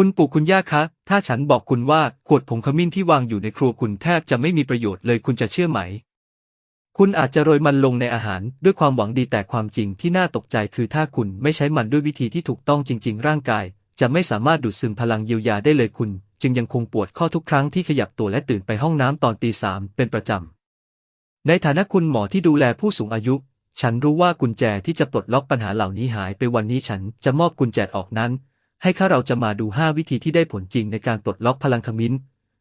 คุณปู่คุณย่าคะ ถ้าฉันบอกคุณว่าขวดผงขมิ้นที่วางอยู่ในครัวคุณแทบจะไม่มีประโยชน์เลยคุณจะเชื่อไหม คุณอาจจะโรยมันลงในอาหารด้วยความหวังดีแต่ความจริงที่น่าตกใจคือถ้าคุณไม่ใช้มันด้วยวิธีที่ถูกต้องจริง ๆ ร่างกาย จะไม่สามารถดูดซึมพลังเยียวยาได้เลยคุณ จึงยังคงปวดข้อทุกครั้งที่ขยับตัวและตื่นไปห้องน้ำตอนตีสามเป็นประจำ ในฐานะคุณหมอที่ดูแลผู้สูงอายุฉันรู้ว่ากุญแจที่จะปลดล็อกปัญหาเหล่านี้หายไปวันนี้ฉันจะมอบกุญแจออกนั้น ให้ข้าเราจะมาดู 5 วิธีที่ได้ผลจริงในการปลดล็อกพลังขมิ้น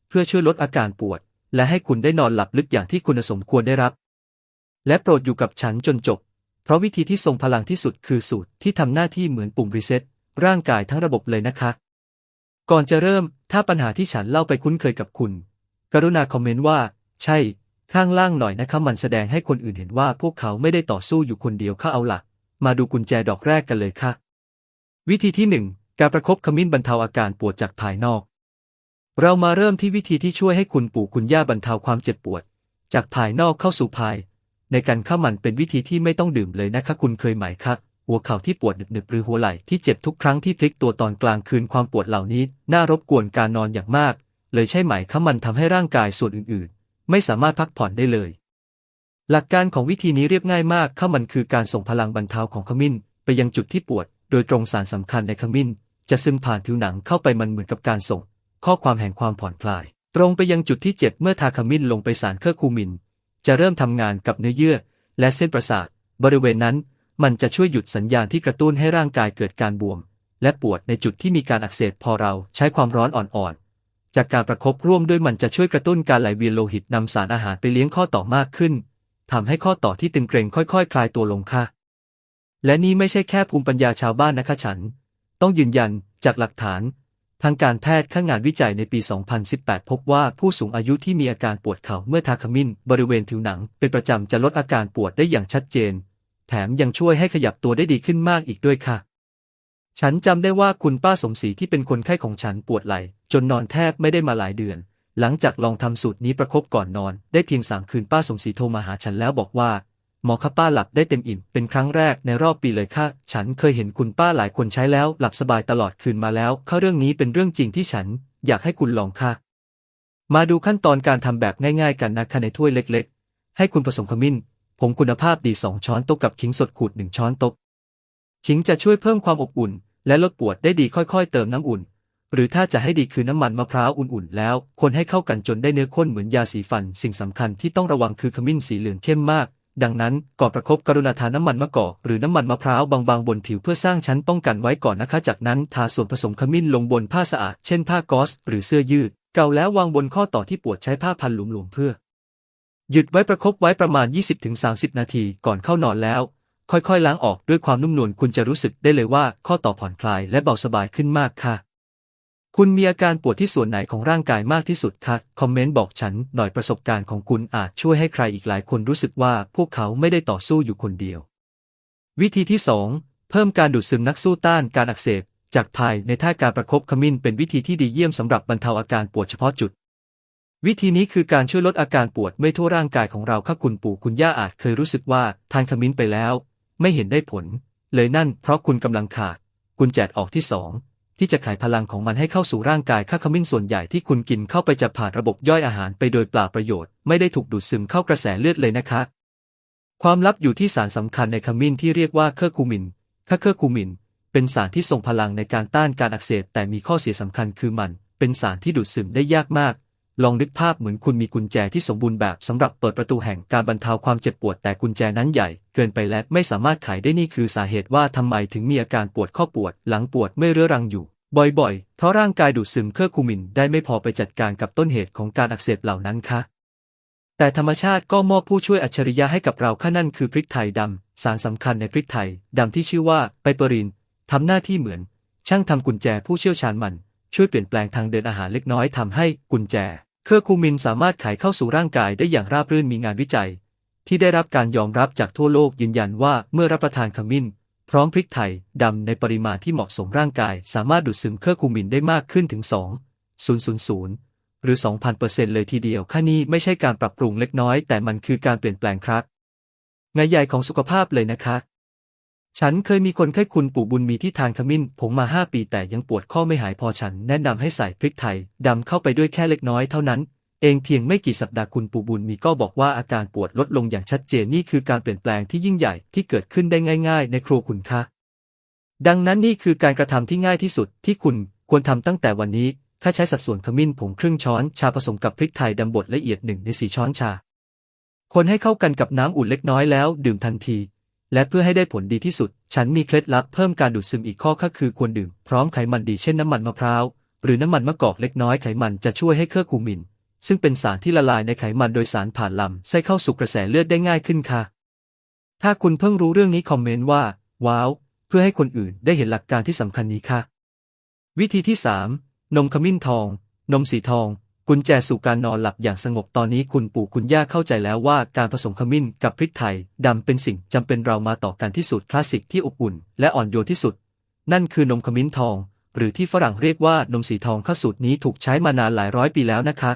เพื่อช่วยลดอาการปวด และให้คุณได้นอนหลับลึกอย่างที่คุณสมควรได้รับ และโปรดอยู่กับฉันจนจบ เพราะวิธีที่ทรงพลังที่สุดคือสูตรที่ทำหน้าที่เหมือนปุ่มรีเซ็ตร่างกายทั้งระบบเลยนะคะ ก่อนจะเริ่มถ้าปัญหาที่ฉันเล่าไปคุ้นเคยกับคุณ กรุณาคอมเมนต์ว่า ใช่ ข้างล่างหน่อยนะคะมันแสดงให้คนอื่นเห็นว่าพวกเขาไม่ได้ต่อสู้อยู่คนเดียวเข้าเอาล่ะมาดูกุญแจดอกแรกกันเลยค่ะ วิธีที่หนึ่ง การประคบขมิ้นบรรเทาอาการปวดจากภายนอก เรามาเริ่มที่วิธีที่ช่วยให้คุณปู่คุณย่าบรรเทาความเจ็บปวด จากภายนอกเข้าสู่ภาย ในการข้ามันเป็นวิธีที่ไม่ต้องดื่มเลยนะคะคุณเคยไหมคะหัวเข่าที่ปวดหนึบๆหรือหัวไหล่ที่เจ็บทุกครั้งที่พลิกตัวตอนกลางคืนความปวดเหล่านี้ น่ารบกวนการนอนอย่างมาก เลยใช่ไหมคะมันทำให้ร่างกายส่วนอื่นๆ ไม่สามารถพักผ่อนได้เลย หลักการของวิธีนี้เรียบง่ายมากข้ามันคือการส่งพลังบรรเทาของขมิ้น ไปยังจุดที่ปวด โดยตรงสารสำคัญในขมิ้น จะซึมผ่านผิวหนังเข้าไปมันเหมือนกับการส่ง ข้อความแห่งความผ่อนคลาย ตรงไปยังจุดที่เจ็บเมื่อทาขมิ้นลงไปสารเคอร์คูมิน จะเริ่มทำงานกับเนื้อเยื่อ และเส้นประสาท บริเวณนั้น มันจะช่วยหยุดสัญญาณที่กระตุ้นให้ร่างกายเกิดการบวม และปวดในจุดที่มีการอักเสบพอเราใช้ความร้อนอ่อนๆจากการประคบร่วมด้วยมันจะช่วยกระตุ้นการไหลเวียนโลหิตนำสารอาหารไปเลี้ยงข้อต่อมากขึ้นทำให้ข้อต่อที่ตึงเกร็งค่อยๆคคลายตัวลงค่ะและนี่ไม่ใช่แค่ภูมิปัญญาชาวบ้านนะคะฉัน ต้องยืนยันจากหลักฐานทางการแพทย์ข้างงานวิจัยในปี 2018 พบว่าผู้สูงอายุที่มีอาการปวดเข่าเมื่อทาขมิ้นบริเวณผิวหนัง เป็นประจำจะลดอาการปวดได้อย่างชัดเจน แถมยังช่วยให้ขยับตัวได้ดีขึ้นมากอีกด้วยค่ะ ฉันจำได้ว่าคุณป้าสมศรีที่เป็นคนไข้ของฉันปวดไหล่จนนอนแทบไม่ได้มาหลายเดือน หลังจากลองทำสูตรนี้ประคบก่อนนอน ได้เพียงสามคืนป้าสมศรีโทรมาหาฉันแล้วบอกว่า หมอคะป้าหลับได้เต็มอิ่มเป็นครั้งแรกในรอบปีเลยค่ะ ฉันเคยเห็นคุณป้าหลายคนใช้แล้วหลับสบายตลอดคืนมาแล้วข้าเรื่องนี้เป็นเรื่องจริงที่ฉันอยากให้คุณลองค่ะ มาดูขั้นตอนการทำแบบง่ายๆ กันนะคะในถ้วยเล็กๆ ให้คุณผสมขมิ้นผงคุณภาพดี 2 ช้อนโต๊ะกับขิงสดขูด 1 ช้อนโต๊ะขิงจะช่วยเพิ่มความอบอุ่น และลดปวดได้ดีค่อยๆ เติมน้ำอุ่น หรือถ้าจะให้ดีคือน้ำมันมะพร้าวอุ่นๆ แล้ว คนให้เข้ากันจนได้เนื้อข้นเหมือนยาสีฟัน สิ่งสำคัญที่ต้องระวังคือขมิ้นสีเหลืองเข้มมาก ดังนั้นก่อนประคบกรุณาทาน้ำมันมะกอกหรือน้ำมันมะพร้าวบางๆบนผิวเพื่อสร้างชั้นป้องกันไว้ก่อนนะคะ จากนั้นทาส่วนผสมขมิ้นลงบนผ้าสะอาด เช่นผ้ากอซหรือเสื้อยืด เก่าแล้ววางบนข้อต่อที่ปวดใช้ผ้าพันหลวมๆเพื่อหยุดไว้ประคบไว้ประมาณ 20-30 นาทีก่อนเข้านอนแล้ว ค่อยๆล้างออกด้วยความนุ่มนวลคุณจะรู้สึกได้เลยว่าข้อต่อผ่อนคลายและเบาสบายขึ้นมากค่ะ คุณมีอาการปวดที่ส่วนไหนของร่างกายมากที่สุดคะ คอมเมนต์บอกฉันหน่อยประสบการณ์ของคุณอาจช่วยให้ใครอีกหลายคนรู้สึกว่าพวกเขาไม่ได้ต่อสู้อยู่คนเดียว วิธีที่ 2 เพิ่มการดูดซึมนักสู้ต้านการอักเสบ จากภายในท่าการประคบขมิ้นเป็นวิธีที่ดีเยี่ยมสำหรับบรรเทาอาการปวดเฉพาะจุด วิธีนี้คือการช่วยลดอาการปวดไม่ทั่วร่างกายของเราค่ะคุณปู่คุณย่าอาจเคยรู้สึกว่าทานขมิ้นไปแล้ว ไม่เห็นได้ผล เลยนั่นเพราะคุณกำลังขาดกุญแจออกที่สอง ที่จะขายพลังของมันให้เข้าสู่ร่างกายค่าขมิ้นส่วนใหญ่ที่คุณกินเข้าไปจะผ่านระบบย่อยอาหารไปโดยเปล่าประโยชน์ไม่ได้ถูกดูดซึมเข้ากระแสเลือดเลยนะคะ ความลับอยู่ที่สารสำคัญในขมิ้นที่เรียกว่าเคอร์คูมินค่าเคอร์คูมิน เป็นสารที่ทรงพลังในการต้านการอักเสบแต่มีข้อเสียสำคัญคือมัน เป็นสารที่ดูดซึมได้ยากมาก ลองนึกภาพเหมือนคุณมีกุญแจที่สมบูรณ์แบบสำหรับเปิดประตูแห่งการบรรเทาความเจ็บปวดแต่กุญแจนั้นใหญ่ เกินไปและไม่สามารถไขได้นี่คือสาเหตุว่าทำไมถึงมีอาการปวดข้อปวด หลังปวดไม่เรื้อรังอยู่ บ่อยๆ เพราะร่างกายดูดซึมเคอร์คูมินได้ไม่พอไปจัดการกับต้นเหตุของการอักเสบเหล่านั้นค่ะแต่ธรรมชาติก็มอบผู้ช่วยอัจฉริยะให้กับเราข้านั่นคือพริกไทยดำ สารสำคัญในพริกไทยดำที่ชื่อว่าไปเปอรินทำหน้าที่เหมือน ช่างทำกุญแจผู้เชี่ยวชาญมัน ช่วยเปลี่ยนแปลงทางเดินอาหารเล็กน้อยทำให้กุญแจ เคอร์คูมินสามารถไขเข้าสู่ร่างกายได้อย่างราบรื่นมีงานวิจัย ที่ได้รับการยอมรับจากทั่วโลกยืนยันว่าเมื่อรับประทานขมิ้น พร้อมพริกไทยดำในปริมาณที่เหมาะสมร่างกาย สามารถดูดซึมเคอร์คูมินได้มากขึ้นถึง 2,000 หรือ 2,000%เลยทีเดียวค่านี้ไม่ใช่การปรับปรุงเล็กน้อยแต่มันคือการเปลี่ยนแปลงครับงานใหญ่ของสุขภาพเลยนะคะ ฉันเคยมีคนไข้คุณปู่บุญมีที่ทานขมิ้นผงมาห้าปีแต่ยังปวดข้อไม่หายพอฉันแนะนำให้ใส่พริกไทยดำเข้าไปด้วยแค่เล็กน้อยเท่านั้น เองเพียงไม่กี่สัปดาห์คุณปู่บุญมีก็บอกว่าอาการปวดลดลงอย่างชัดเจนนี่คือการเปลี่ยนแปลงที่ยิ่งใหญ่ที่เกิดขึ้นได้ง่าย ๆ ในครัวคุณคะดังนั้นนี่คือการกระทำที่ง่ายที่สุดที่คุณควรทำตั้งแต่วันนี้ถ้าใช้สัดส่วนขมิ้นผงครึ่งช้อนชาผสมกับพริกไทยดำบดละเอียดหนึ่งในสี่ช้อนชา คนให้เข้ากันกับน้ำอุ่นเล็กน้อยแล้วดื่มทันที และเพื่อให้ได้ผลดีที่สุด ฉันมีเคล็ดลับเพิ่มการดูดซึมอีกข้อก็คือควรดื่มพร้อมไขมันดีเช่นน้ำมันมะพร้าว หรือน้ำมันมะกอกเล็กน้อยไขมันจะช่วยให้เครื่องคูมิน ซึ่งเป็นสารที่ละลายในไขมันโดยสารผ่านลำไส้เข้าสู่กระแสเลือดได้ง่ายขึ้นค่ะ ถ้าคุณเพิ่งรู้เรื่องนี้คอมเมนต์ว่า ว้าว เพื่อให้คนอื่นได้เห็นหลักการที่สำคัญนี้ค่ะ วิธีที่ 3 นมขมิ้นทอง นมสีทอง กุญแจสู่การนอนหลับอย่างสงบตอนนี้คุณปู่คุณย่าเข้าใจแล้วว่าการผสมขมิ้นกับพริกไทยดำเป็นสิ่งจำเป็นเรามาต่อกันที่สูตรคลาสสิกที่อบอุ่นและอ่อนโยนที่สุด นั่นคือนมขมิ้นทอง หรือที่ฝรั่งเรียกว่านมสีทองข้าสูตรนี้ถูกใช้มานานหลายร้อยปีแล้วนะคะ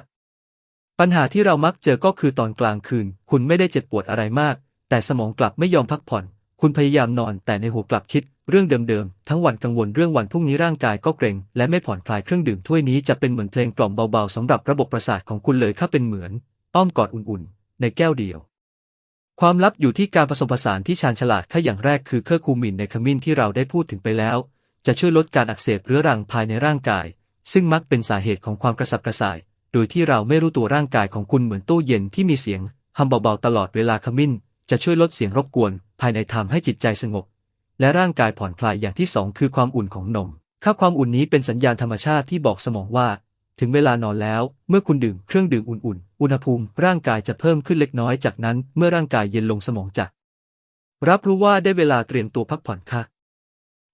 ปัญหาที่เรามักเจอก็คือตอนกลางคืน คุณไม่ได้เจ็บปวดอะไรมาก แต่สมองกลับไม่ยอมพักผ่อน คุณพยายามนอนแต่ในหัวกลับคิดเรื่องเดิมๆ ทั้งวันกังวลเรื่องวันพรุ่งนี้ร่างกายก็เกร็งและไม่ผ่อนคลายเครื่องดื่มถ้วยนี้จะเป็นเหมือนเพลงกล่อมเบาๆสำหรับระบบประสาทของคุณเลยค่ะเป็นเหมือน อ้อมกอดอุ่นๆ ในแก้วเดียว ความลับอยู่ที่การผสมผสานที่ชาญฉลาดแค่อย่างแรกคือเคอร์คูมินในขมิ้นที่เราได้พูดถึงไปแล้ว จะช่วยลดการอักเสบเรื้อรังภายในร่างกาย ซึ่งมักเป็นสาเหตุของความกระสับกระส่าย โดยที่เราไม่รู้ตัวร่างกายของคุณเหมือนตู้เย็นที่มีเสียงฮัมเบาๆตลอดเวลาขมิ้น จะช่วยลดเสียงรบกวน ภายในทำให้จิตใจสงบ และร่างกายผ่อนคลายอย่างที่สองคือความอุ่นของนม ค่าความอุ่นนี้เป็นสัญญาณธรรมชาติที่บอกสมองว่า ถึงเวลานอนแล้ว เมื่อคุณดื่มเครื่องดื่มอุ่นๆ อุณหภูมิร่างกายจะเพิ่มขึ้นเล็กน้อยจากนั้น เมื่อร่างกายเย็นลงสมองจะรับรู้ว่าได้เวลาเตรียมตัวพักผ่อนค่ะ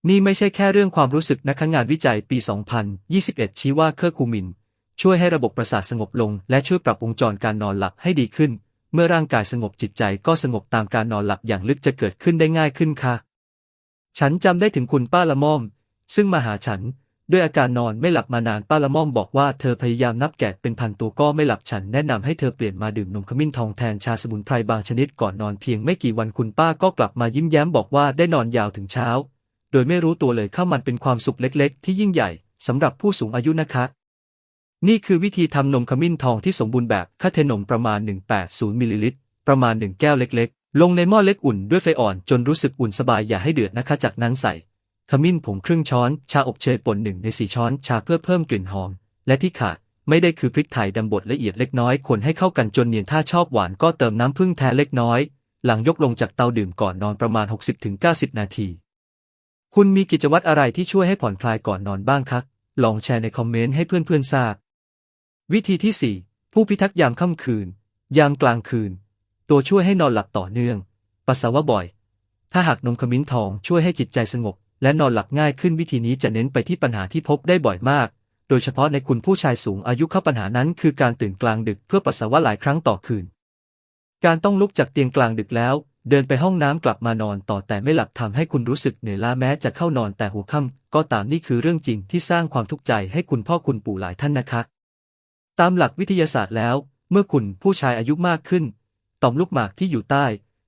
นี่ไม่ใช่แค่เรื่องความรู้สึกนะคะงานวิจัยปี 2021 ชี้ว่าเคอร์คูมิน ช่วยให้ระบบประสาทสงบลง และช่วยปรับวงจรการนอนหลับให้ดีขึ้น เมื่อร่างกายสงบจิตใจก็สงบตามการนอนหลับอย่างลึกจะเกิดขึ้นได้ง่ายขึ้นค่ะ ฉันจำได้ถึงคุณป้าละม่อม ซึ่งมาหาฉัน ด้วยอาการนอนไม่หลับมานานป้าละม่อมบอกว่าเธอพยายามนับแกะเป็นพันตัวก็ไม่หลับฉันแนะนำให้เธอเปลี่ยนมาดื่มนมขมิ้นทองแทนชาสมุนไพรบางชนิดก่อนนอนเพียงไม่กี่วันคุณป้าก็กลับมายิ้มแย้มบอกว่าได้นอนยาวถึงเช้า โดยไม่รู้ตัวเลยข้ามันเป็นความสุขเล็ก ๆ ที่ยิ่งใหญ่สำหรับผู้สูงอายุนะคะ นี่คือวิธีทำนมขมิ้นทองที่สมบูรณ์แบบคาเทนมประมาณ 180มิลลิลิตร ประมาณ 1 แก้วเล็กๆ ลงในหม้อเล็กอุ่นด้วยไฟอ่อนจนรู้สึกอุ่นสบายอย่าให้เดือดนะคะ จากนั้นใส่ ขมิ้นผงครึ่งช้อน ชาอบเชยป่นหนึ่งในสี่ช้อนชาเพื่อเพิ่มกลิ่นหอม และที่ขาดไม่ได้คือพริกไทยดำบดละเอียดเล็กน้อยคนให้เข้ากันจนเนียนถ้าชอบหวานก็เติมน้ำผึ้งแท้เล็กน้อย หลังยกลงจากเตาดื่มก่อนนอนประมาณ 60-90 นาที คุณมีกิจวัตรอะไรที่ช่วยให้ผ่อนคลายก่อนนอนบ้างคะลองแชร์ในคอมเมนต์ให้เพื่อนๆทราบ วิธีที่ 4 ผู้พิทักษ์ยามค่ำคืน ยามกลางคืน ตัวช่วยให้นอนหลับต่อเนื่อง ปัสสาวะบ่อย ถ้าหากนมขมิ้นทองช่วยให้จิตใจสงบ และนอนหลับง่ายขึ้นวิธีนี้จะเน้นไปที่ปัญหาที่พบได้บ่อยมาก โดยเฉพาะในคุณผู้ชายสูงอายุเข้าปัญหานั้นคือการตื่นกลางดึกเพื่อปัสสาวะหลายครั้งต่อคืน การต้องลุกจากเตียงกลางดึกแล้ว เดินไปห้องน้ำกลับมานอนต่อแต่ไม่หลับทำให้คุณรู้สึกเหนื่อยล้าแม้จะเข้านอนแต่หัวค่ำก็ตามนี่คือเรื่องจริงที่สร้างความทุกข์ใจให้คุณพ่อคุณปู่หลายท่านนะคะ ตามหลักวิทยาศาสตร์แล้ว เมื่อคุณผู้ชายอายุมากขึ้น ต่อมลูกหมากที่อยู่ใต้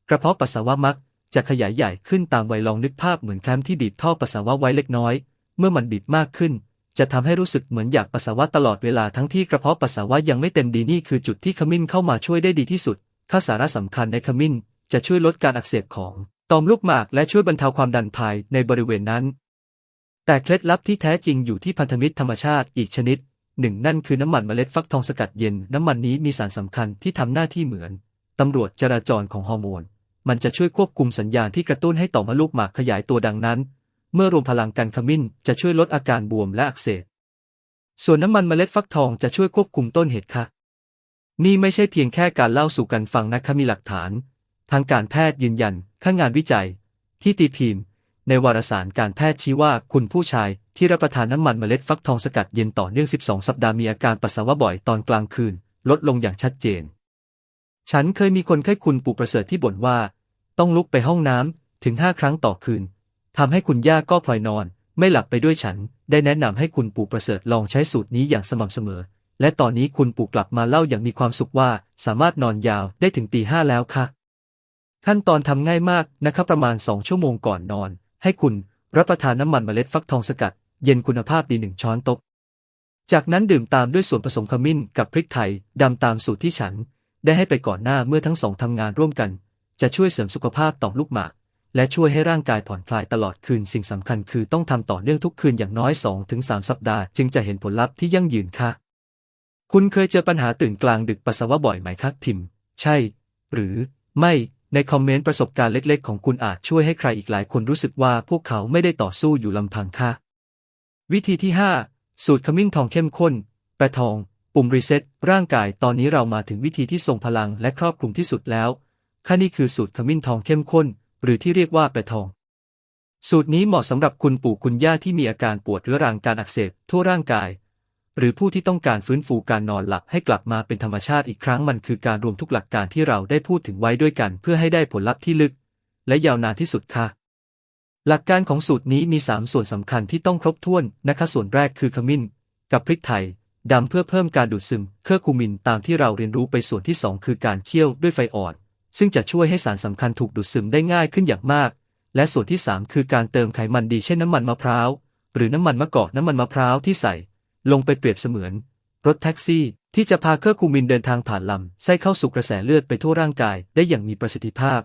กระเพาะปัสสาวะมักจะขยายใหญ่ขึ้นตามวัยลองนึกภาพเหมือนแคมที่บีบท่อปัสสาวะไว้เล็กน้อย เมื่อมันบีบมากขึ้น จะทำให้รู้สึกเหมือนอยากปัสสาวะตลอดเวลาทั้งที่กระเพาะปัสสาวะยังไม่เต็มดีนี่คือจุดที่ขมิ้นเข้ามาช่วยได้ดีที่สุดค่าสาระสำคัญในขมิ้นจะช่วยลดการอักเสบของต่อมลูกหมากและช่วยบรรเทาความดันภายในบริเวณนั้น แต่เคล็ดลับที่แท้จริงอยู่ที่พันธมิตรธรรมชาติอีกชนิด หนึ่งนั่นคือน้ำมันเมล็ดฟักทองสกัดเย็น น้ำมันนี้มีสารสำคัญที่ทำหน้าที่เหมือนตำรวจจราจรของฮอร์โมน มันจะช่วยควบคุมสัญญาณที่กระตุ้นให้ต่อมลูกหมากขยายตัวดังนั้น เมื่อรวมพลังกันขมิ้นจะช่วยลดอาการบวมและอักเสบ ส่วนน้ำมันเมล็ดฟักทองจะช่วยควบคุมต้นเหตุค่ะ นี่ไม่ใช่เพียงแค่การเล่าสู่กันฟังนะคะมีหลักฐาน ทางการแพทย์ยืนยันข้างงานวิจัย ที่ตีพิมพ์ ในวารสารการแพทย์ชี้ว่าคุณผู้ชายที่รับประทานน้ำมันเมล็ดฟักทองสกัดเย็นต่อเนื่อง 12 สัปดาห์มีอาการปัสสาวะบ่อยตอนกลางคืน ลดลงอย่างชัดเจน ฉันเคยมีคนไข้คุณปู่ประเสริฐที่บ่นว่า ต้องลุกไปห้องน้ำถึง 5 ครั้งต่อคืนทำให้คุณย่าก็พลอยนอน ไม่หลับไปด้วยฉัน ได้แนะนำให้คุณปู่ประเสริฐลองใช้สูตรนี้อย่างสม่ำเสมอ และตอนนี้คุณปู่กลับมาเล่าอย่างมีความสุขว่า สามารถนอนยาวได้ถึงตีห้าแล้วค่ะ ขั้นตอนทำง่ายมากนะครับประมาณ2ชั่วโมงก่อนนอน ให้คุณรับประทานน้ำมันเมล็ดฟักทองสกัด เย็นคุณภาพดีหนึ่งช้อนโต๊ะ จากนั้นดื่มตามด้วยส่วนผสมขมิ้นกับพริกไทยดำตามสูตรที่ฉัน ได้ให้ไปก่อนหน้าเมื่อทั้งสองทำงานร่วมกัน จะช่วยเสริมสุขภาพต่อมลูกหมาก และช่วยให้ร่างกายผ่อนคลายตลอดคืนสิ่งสำคัญคือต้องทำต่อเนื่องทุกคืนอย่างน้อย 2-3 สัปดาห์ จึงจะเห็นผลลัพธ์ที่ยั่งยืนค่ะ คุณเคยเจอปัญหาตื่นกลางดึกปัสสาวะบ่อยไหมครับพิม ใช่ หรือ ไม่ ในคอมเมนต์ประสบการณ์เล็ก ๆ ของคุณอาจช่วยให้ใครอีกหลายคนรู้สึกว่าพวกเขาไม่ได้ต่อสู้อยู่ลำพังค่ะ วิธีที่ 5 สูตรขมิ้นทองเข้มข้น แปรทอง ปุ่มรีเซ็ตร่างกายตอนนี้เรามาถึงวิธีที่ทรงพลังและครอบคลุมที่สุดแล้วค่านี่คือสูตรขมิ้นทองเข้มข้น หรือที่เรียกว่าแปรทอง สูตรนี้เหมาะสำหรับคุณปู่คุณย่าที่มีอาการปวดเรื้อรังการอักเสบทั่วร่างกาย หรือผู้ที่ต้องการฟื้นฟูการนอนหลับให้กลับมาเป็นธรรมชาติอีกครั้งมันคือการรวมทุกหลักการที่เราได้พูดถึงไว้ด้วยกันเพื่อให้ได้ผลลัพธ์ที่ลึก และยาวนานที่สุดค่ะ หลักการของสูตรนี้มี 3 ส่วนสำคัญที่ต้องครบถ้วนนะคะส่วนแรกคือขมิ้น กับพริกไทยดำเพื่อเพิ่มการดูดซึมเคอร์คูมินตามที่เราเรียนรู้ไปส่วนที่ 2 คือการเคี่ยวด้วยไฟอ่อน ซึ่งจะช่วยให้สารสำคัญถูกดูดซึมได้ง่ายขึ้นอย่างมาก และส่วนที่ 3 คือการเติมไขมันดีเช่นน้ำมันมะพร้าวหรือน้ำมันมะกอกน้ำมันมะพร้าวที่ใส่ ลงไปเปรียบเสมือน รถแท็กซี่ ที่จะพาเคอร์คูมินเดินทางผ่านลำไส้เข้าสู่กระแสเลือดไปทั่วร่างกายได้อย่างมีประสิทธิภาพ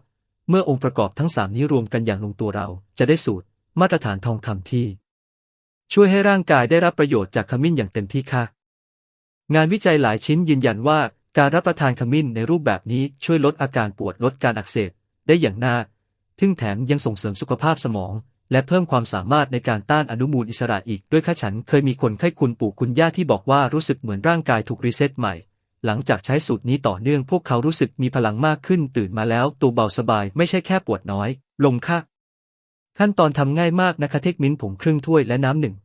เมื่อองค์ประกอบทั้งสามนี้รวมกันอย่างลงตัวเราจะได้สูตร มาตรฐานทองคำที่ ช่วยให้ร่างกายได้รับประโยชน์จากขมิ้นอย่างเต็มที่ค่ะ งานวิจัยหลายชิ้นยืนยันว่าการรับประทานขมิ้นในรูปแบบนี้ช่วยลดอาการปวดลดการอักเสบได้อย่างน่าทึ่งแถมยังส่งเสริมสุขภาพสมอง และเพิ่มความสามารถในการต้านอนุมูลอิสระอีกด้วยค่ะฉันเคยมีคนไข้คุณปู่คุณย่าที่บอกว่ารู้สึกเหมือนร่างกายถูกรีเซ็ตใหม่ หลังจากใช้สูตรนี้ต่อเนื่องพวกเขารู้สึกมีพลังมากขึ้นตื่นมาแล้วตัวเบาสบายไม่ใช่แค่ปวดน้อย ลงค่ะ ขั้นตอนทำง่ายมากนะคะเทคมิ้นผงครึ่งถ้วยและน้ำหนึ่ง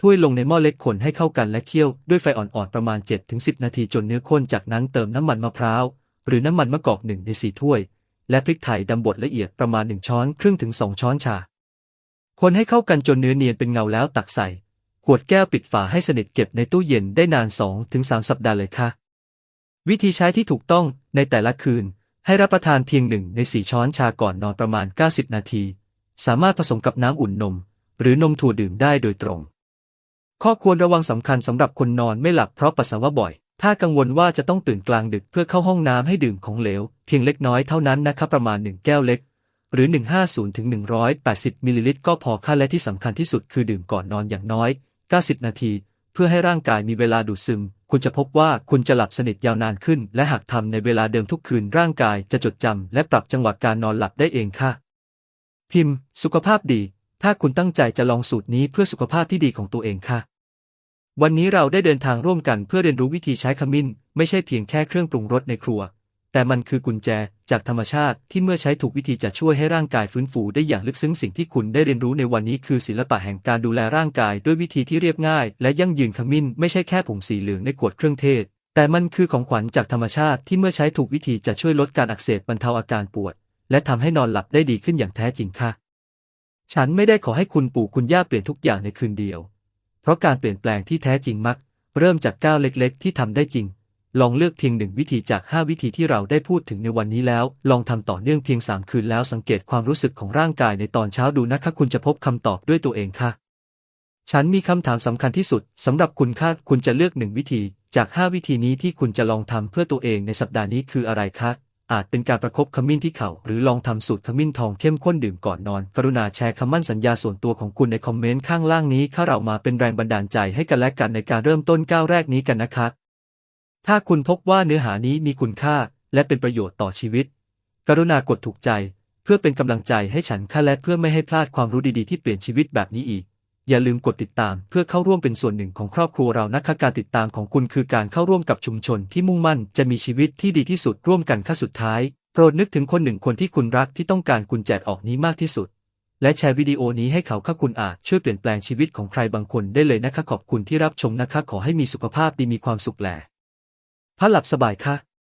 ถ้วยลงในหม้อเล็กคนให้เข้ากันและเคี่ยวด้วยไฟอ่อนๆประมาณ 7-10 นาทีจนเนื้อข้นจากนั้นเติมน้ำมันมะพร้าวหรือน้ำมันมะกอกหนึ่งในสี่ถ้วย และพริกไทยดำบดละเอียดประมาณ 1 ช้อนครึ่งถึง 2 ช้อนชา คนให้เข้ากันจนเนื้อเนียนเป็นเงาแล้วตักใส่ ขวดแก้วปิดฝาให้สนิทเก็บในตู้เย็นได้นาน 2-3 สัปดาห์เลยค่ะ วิธีใช้ที่ถูกต้องในแต่ละคืน ให้รับประทานเพียงหนึ่งในสี่ช้อนชาก่อนนอนประมาณ 90 นาที สามารถผสมกับน้ำอุ่นนม หรือนมถั่วดื่มได้โดยตรง ข้อควรระวังสำคัญสำหรับคนนอนไม่หลับเพราะปัสสาวะบ่อย ถ้ากังวลว่าจะต้องตื่นกลางดึกเพื่อเข้าห้องน้ำให้ดื่มของเหลว เพียงเล็กน้อยเท่านั้นนะครับประมาณ1แก้วเล็ก หรือ 150ถึง180มิลลิลิตรก็พอค่าและที่สำคัญที่สุดคือดื่มก่อนนอนอย่างน้อย 90 นาที เพื่อให้ร่างกายมีเวลาดูดซึม คุณจะพบว่าคุณจะหลับสนิทยาวนานขึ้น และหากทำในเวลาเดิมทุกคืนร่างกายจะจดจำและปรับจังหวะการนอนหลับได้เองค่ะ พิมพ์ สุขภาพดี ถ้าคุณตั้งใจจะลองสูตรนี้เพื่อสุขภาพที่ดีของตัวเองค่ะวันนี้เราได้เดินทางร่วมกันเพื่อเรียนรู้วิธีใช้ขมิ้น ไม่ใช่เพียงแค่เครื่องปรุงรสในครัว แต่มันคือกุญแจจากธรรมชาติที่เมื่อใช้ถูกวิธีจะช่วยให้ร่างกายฟื้นฟูได้อย่างลึกซึ้งสิ่งที่คุณได้เรียนรู้ในวันนี้คือศิลปะแห่งการดูแลร่างกายด้วยวิธีที่เรียบง่าย และยั่งยืนขมิ้นไม่ใช่แค่ผงสีเหลืองในขวดเครื่องเทศ แต่มันคือของขวัญจากธรรมชาติที่เมื่อใช้ถูกวิธีจะช่วยลดการอักเสบบรรเทาอาการปวด และทำให้นอนหลับได้ดีขึ้นอย่างแท้จริงค่ะ ฉันไม่ได้ขอให้คุณปู่คุณย่าเปลี่ยนทุกอย่างในคืนเดียว เพราะการเปลี่ยนแปลงที่แท้จริงมัก เริ่มจากก้าวเล็ก ๆ ที่ทำได้จริง ลองเลือกเพียงหนึ่งวิธีจาก 5 วิธีที่เราได้พูดถึงในวันนี้แล้ว ลองทำต่อเนื่องเพียง 3 คืนแล้วสังเกตความรู้สึกของร่างกายในตอนเช้าดูนะคะคุณจะพบคำตอบด้วยตัวเองค่ะ ฉันมีคำถามสำคัญที่สุดสำหรับคุณค่ะคุณจะเลือกหนึ่งวิธี จาก 5 วิธีนี้ที่คุณจะลองทำเพื่อตัวเองในสัปดาห์นี้คืออะไรคะอาจเป็นการประคบขมิ้นที่เข่าหรือลองทำสูตรขมิ้นทองเข้มข้นดื่มก่อนนอน กรุณาแชร์คำมั่นสัญญาส่วนตัวของคุณในคอมเมนต์ข้างล่างนี้ข้าเรามาเป็นแรงบันดาลใจให้กันและกันในการเริ่มต้นก้าวแรกนี้กันนะคะ ถ้าคุณพบว่าเนื้อหานี้มีคุณค่าและเป็นประโยชน์ต่อชีวิต กรุณากดถูกใจเพื่อเป็นกำลังใจให้ฉันค่ะและเพื่อไม่ให้พลาดความรู้ดีๆที่เปลี่ยนชีวิตแบบนี้อีก อย่าลืมกดติดตามเพื่อเข้าร่วมเป็นส่วนหนึ่งของครอบครัวเรานะคะการติดตามของคุณคือการเข้าร่วมกับชุมชนที่มุ่งมั่นจะมีชีวิตที่ดีที่สุดร่วมกันขั้นสุดท้าย โปรดนึกถึงคนหนึ่งคนที่คุณรักที่ต้องการกุญแจออกนี้มากที่สุด และแชร์วิดีโอนี้ให้เขาข้าคุณอาจช่วยเปลี่ยนแปลงชีวิตของใครบางคนได้เลยนะคะขอบคุณที่รับชมนะคะขอให้มีสุขภาพดีมีความสุขแหล่ พระหลับสบายค่ะ